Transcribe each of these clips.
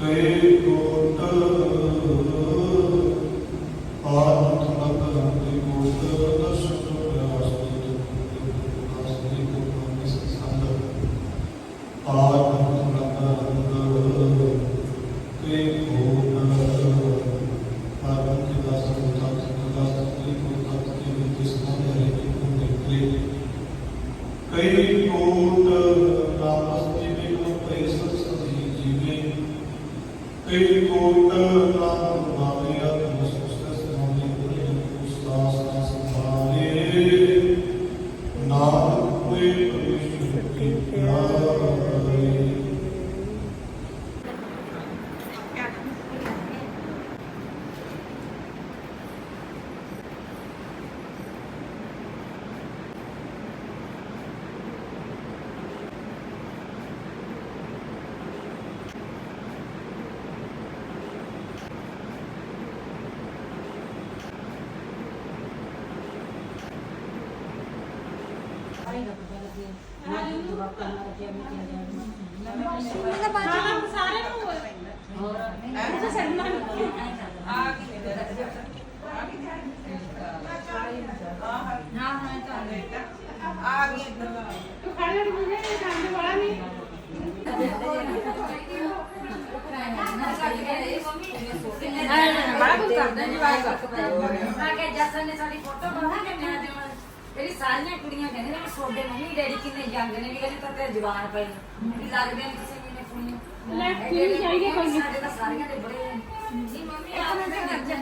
They go ਤੇਰੀ ਕੋਟ ਨਾਮ ਗੁਰਨਾਮਿਆ ਸੁਸਤ ਸੁਨਾਮੀ ਕੋਈ ਉਸਤਾਸ ਨਾ ਸੰਭਾਲੇ। ਨਾਮ ਕੋਈ ਬੜਾ ਕੁਝ ਕਰਦੇ ਜੀ ਵਾਈ ਮੈਂ ਕਿ ਜਸਨ ਨੇ ਸਾਡੀ ਫੋਟੋ ਬਣਾ ਕੇ ਮੈਂ ਤੇ ਤੇਰੀ ਸਾਰੀਆਂ ਕੁੜੀਆਂ ਕਹਿੰਦੇ ਨੇ ਸੋਡੇ ਮੰਮੀ ਡੈਡੀ ਕਿੰਨੇ ਜੰਗ ਨੇ ਵੀ ਕਹਿੰਦੇ ਤਾਂ ਤੇ ਜਵਾਨ ਪਏ ਨੇ। ਵੀ ਲੱਗਦੇ ਨੇ ਕਿਸੇ ਵੀ ਨੇ। ਕੁੜੀਆਂ ਲੈ ਕੀ ਚਾਹੀਏ ਕੋਈ ਸਾਡੇ ਤਾਂ ਸਾਰੀਆਂ ਦੇ ਬੜੇ ਜੀ ਮੰਮੀ ਆਪ ਨੇ ਗੱਜਾ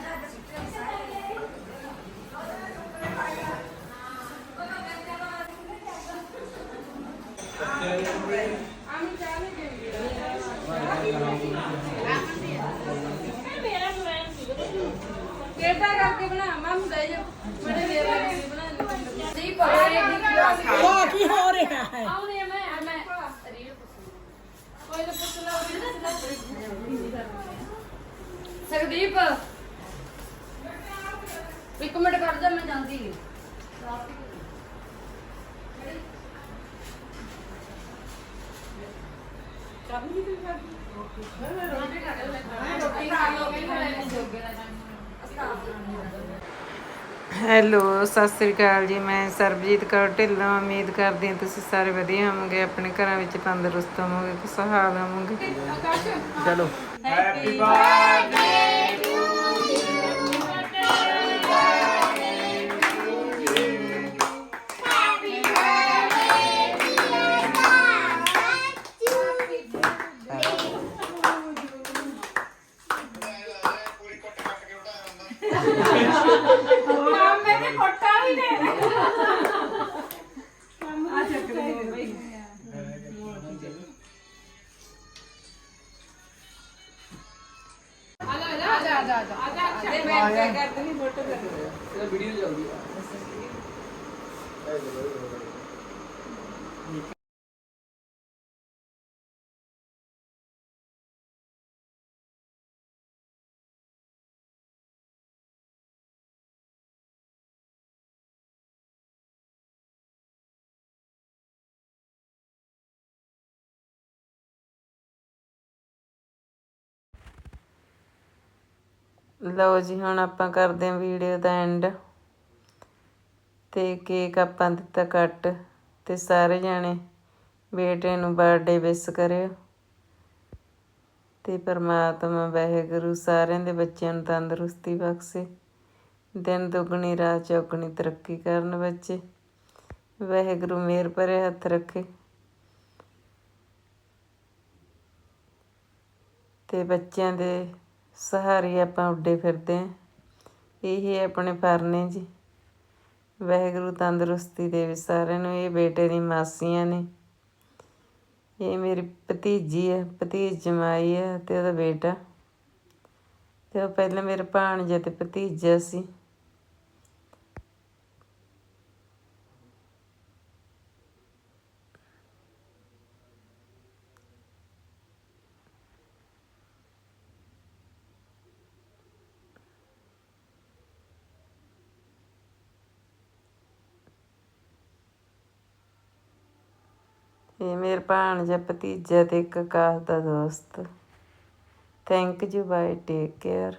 ਕਿਹੜਾ ਕਰਕੇ ਬਣਾ ਮਾਮੂ ਦੇ ਜਾ ਬੜੇ ਦੇਰ ਹੋ ਰਿਹਾ ਹੈ ਆਉਣੇ ਮੈਂ ਮੈਂ ਰੀਲ ਕੋਈ ਨਾ ਪੁੱਛ ਲਾ ਸਕਦੀਪ ਇੱਕ ਮਿੰਟ ਕਰ ਜਾ ਮੈਂ ਜਾਂਦੀ ਹੈਲੋ ਸਤਿ ਸ੍ਰੀ ਅਕਾਲ ਜੀ। ਮੈਂ ਸਰਬਜੀਤ ਕੌਰ ਢਿੱਲੋਂ। ਉਮੀਦ ਕਰਦੀ ਹਾਂ ਤੁਸੀਂ ਸਾਰੇ ਵਧੀਆ ਹੋਵੋਗੇ। ਆਪਣੇ ਘਰਾਂ ਵਿੱਚ ਤੰਦਰੁਸਤ ਹੋਵੋਗੇ ਖੁਸ਼ਹਾਲ ਹੋਵੋਗੇ। ਚਲੋ। ਕੋਟਾ ਵੀ ਦੇ ਲਓ ਜੀ, ਹੁਣ ਆਪਾਂ ਕਰਦੇ ਹਾਂ ਵੀਡੀਓ ਦਾ ਐਂਡ ਤੇ ਕੇਕ ਆਪਾਂ ਦਿੱਤਾ ਕੱਟ। ਤੇ ਸਾਰੇ ਜਾਣੇ ਬੇਟੇ ਨੂੰ ਬਰਥਡੇ ਵਿਸ ਕਰਿਓ। ਤੇ ਪਰਮਾਤਮਾ, ਵਾਹਿਗੁਰੂ ਸਾਰਿਆਂ ਦੇ ਬੱਚਿਆਂ ਨੂੰ ਤੰਦਰੁਸਤੀ ਬਖਸ਼ੇ। ਦਿਨ ਦੁੱਗਣੀ, ਰਾਤ ਚੌਗਣੀ ਤਰੱਕੀ ਕਰਨ ਬੱਚੇ। ਵਾਹਿਗੁਰੂ ਮਿਹਰ ਭਰੇ ਹੱਥ ਰੱਖੇ। ਤੇ ਬੱਚਿਆਂ ਦੇ ਸਹਾਰੇ ਆਪਾਂ ਉੱਡੇ ਫਿਰਦੇ ਹਾਂ। ਇਹ ਆਪਣੇ ਪਰਨੇ ਜੀ। ਵਾਹਿਗੁਰੂ ਤੰਦਰੁਸਤੀ ਦੇਵੇ ਸਾਰਿਆਂ ਨੂੰ, ਇਹ ਬੇਟੇ ਦੀ ਮਾਸੀਆਂ ਨੇ। ਇਹ ਮੇਰੀ ਭਤੀਜੀ ਹੈ, ਭਤੀਜ ਜਮਾਈ ਹੈ ਤੇ ਉਹਦਾ ਬੇਟਾ। ਤੇ ਉਹ ਪਹਿਲਾਂ ਮੇਰੇ ਭਾਣਜਾ ਤੇ ਭਤੀਜਾ ਸੀ। ਇਹ ਮੇਰੇ ਭਾਣਜਾ ਭਤੀਜਾ ਤੇ ਇੱਕ ਆਕਾਸ਼ ਦਾ ਦੋਸਤ। Thank you bye take care